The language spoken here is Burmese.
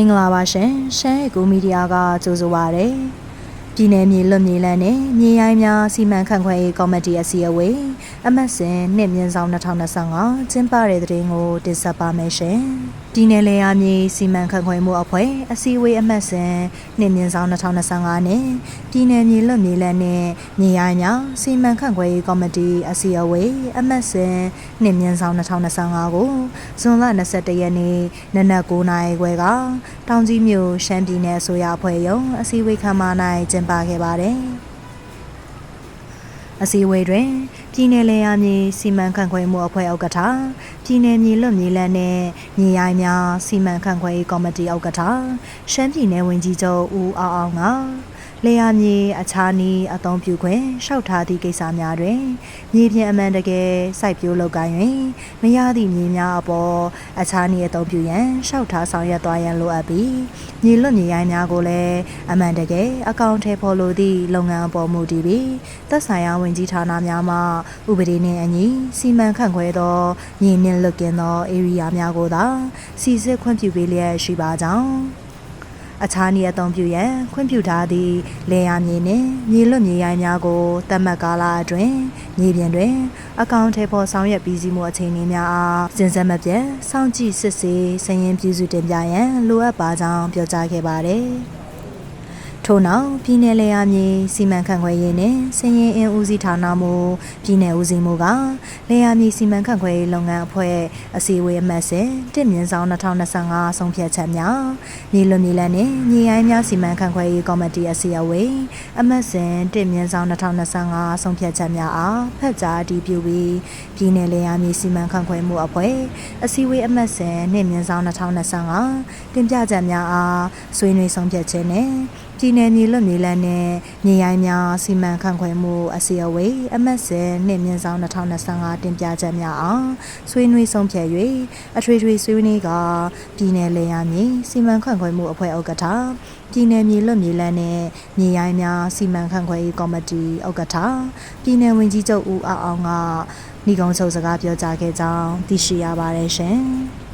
မင်္ဂလာပါရှင်ရှမ်းအေကူမီဒီယာကကြိုဆိုပါရစေ ပြည်내မြေလွတ်မြေလန်းနဲ့မြေရိုင်းများစီမံခန့်ခွဲရေးကော်မတီအစည်းအဝေးအမတ်စဉ်နှစ်မြင့်ဆောင်2025ကျင်းပတဲ့တဲ့ရင်ကိုတင်ဆက်ပါမယ်ရှင်ပြည်내လေယာမြေစီမံခန့်ခွဲမှုအဖွဲ့အစည်းအဝေးအမတ်စဉ်နှစ်မြင့်ဆောင်2025နဲ့ပြည်내မြေလွတ်မြေလန်းနဲ့မြေရိုင်းများစီမံခန့်ခွဲရေးကော်မတီအစည်းအဝေးအမတ်စဉ်နှစ်မြင့်ဆောင်2025ကိုဇွန်လ21ရက်နေ့နနက်9:00နာရီခွဲက တောင်ကြီးမြို့ရှမ်းပြည်နယ်အစိုးရအဖွဲ့ရုံးအစည်းအဝေးခန်းမ၌ကျင်းပခဲ့ပါတယ်။အစည်းအဝေးတွင်ပြည်내လေယာမြေစီမံခန့်ခွဲမှုအဖွဲ့ဥက္ကဋ္ဌပြည်내မြေလွတ်မြေလန်းနဲ့မြေရိုင်းများစီမံခန့်ခွဲရေးကော်မတီဥက္ကဋ္ဌရှမ်းပြည်နယ်ဝန်ကြီးချုပ်ဦးအောင်အောင်က လေယာမြေအခြားနည်းအသုံးပြုခွင့်လျှောက်ထားသည့်ကိစ္စများတွင်မြေပြင်အမှန်တကယ်စိုက်ပျိုးလုပ်ကိုင်၍မရသည့်မြေများအပေါ်အခြားနည်းအသုံးပြုရန်လျှောက်ထားဆောင်ရွက်သွားရန်လိုအပ်ပြီးမြေလွတ်မြေရိုင်းများကိုလည်းအမှန်တကယ်အကောင့်ထဲပေါ်လိုသည့်လုပ်ငန်းအပေါ်မူတည်ပြီးသက်ဆိုင်ရာဝန်ကြီးဌာနများမှဥပဒေနှင့်အညီစီမံခန့်ခွဲသောမြေနှင့်လွတ်ကင်းသောဧရိယာများကိုသာစီစစ်ခွင့်ပြုပေးလျက်ရှိပါကြောင်း အခြားနည်းအသုံးပြုရန်ခွင့်ပြုထားသည့်လေယာမြေနှင့်မြေလွတ်မြေရိုင်းများကိုသတ်မှတ်ကာလအတွင်းမြေပြင်တွင် အကောင့်ထဲပေါ်ဆောင်ရွက်ပြီးစီးမှုအခြေအနေများအားစဉ်ဆက်မပြတ်စောင့်ကြည့်စစ်ဆေးစည်ရင်းပြုစုတင်ပြရန်လိုအပ်ပါကြောင်းပြောကြားခဲ့ပါတယ်။ ထို့နောက်ပြည်နယ်လေယာမြေစီမံခန့်ခွဲရေးနှင့်စည်ရင်အင်ဦးစီးဌာနမှပြည်နယ်ဦးစီးမှုကလေယာမြေစီမံခန့်ခွဲရေးလုပ်ငန်းအဖွဲ့အစည်းအဝေးအမှတ်စဉ်1မြင်းဆောင်2025ဆုံးဖြတ်ချက်များမြေလွတ်မြေလန်းနှင့်မြေရိုင်းများစီမံခန့်ခွဲရေးကော်မတီအစည်းအဝေးအမှတ်စဉ်1မြင်းဆောင်2025ဆုံးဖြတ်ချက်များအားဖတ်ကြားအတည်ပြုပြီးပြည်နယ်လေယာမြေစီမံခန့်ခွဲမှုအဖွဲ့အစည်းအဝေးအမှတ်စဉ်1မြင်းဆောင်2025တင်ပြချက်များအားဆွေးနွေးဆုံးဖြတ်ခြင်းနှင့် ပြည်내မြေလွတ်မြေလန်းနဲ့မြေရိုင်းများစီမံခန့်ခွဲမှုအစီအဝေးအမတ်စင်နှစ်မြင့်ဆောင်2025တင်ပြချက်များအောင်ဆွေးနွေးဆုံးဖြတ်၍အထွေထွေဆွေးနွေးကပြည်내လေယာမြေစီမံခန့်ခွဲမှုအဖွဲ့ဥက္ကဋ္ဌပြည်내မြေလွတ်မြေလန်းနဲ့မြေရိုင်းများစီမံခန့်ခွဲရေးကော်မတီဥက္ကဋ္ဌပြည်내ဝန်ကြီးချုပ်ဦးအောင်အောင်ကဏီကုံချုပ်စကားပြောကြားခဲ့ကြောင်းသိရှိရပါတယ်ရှင်။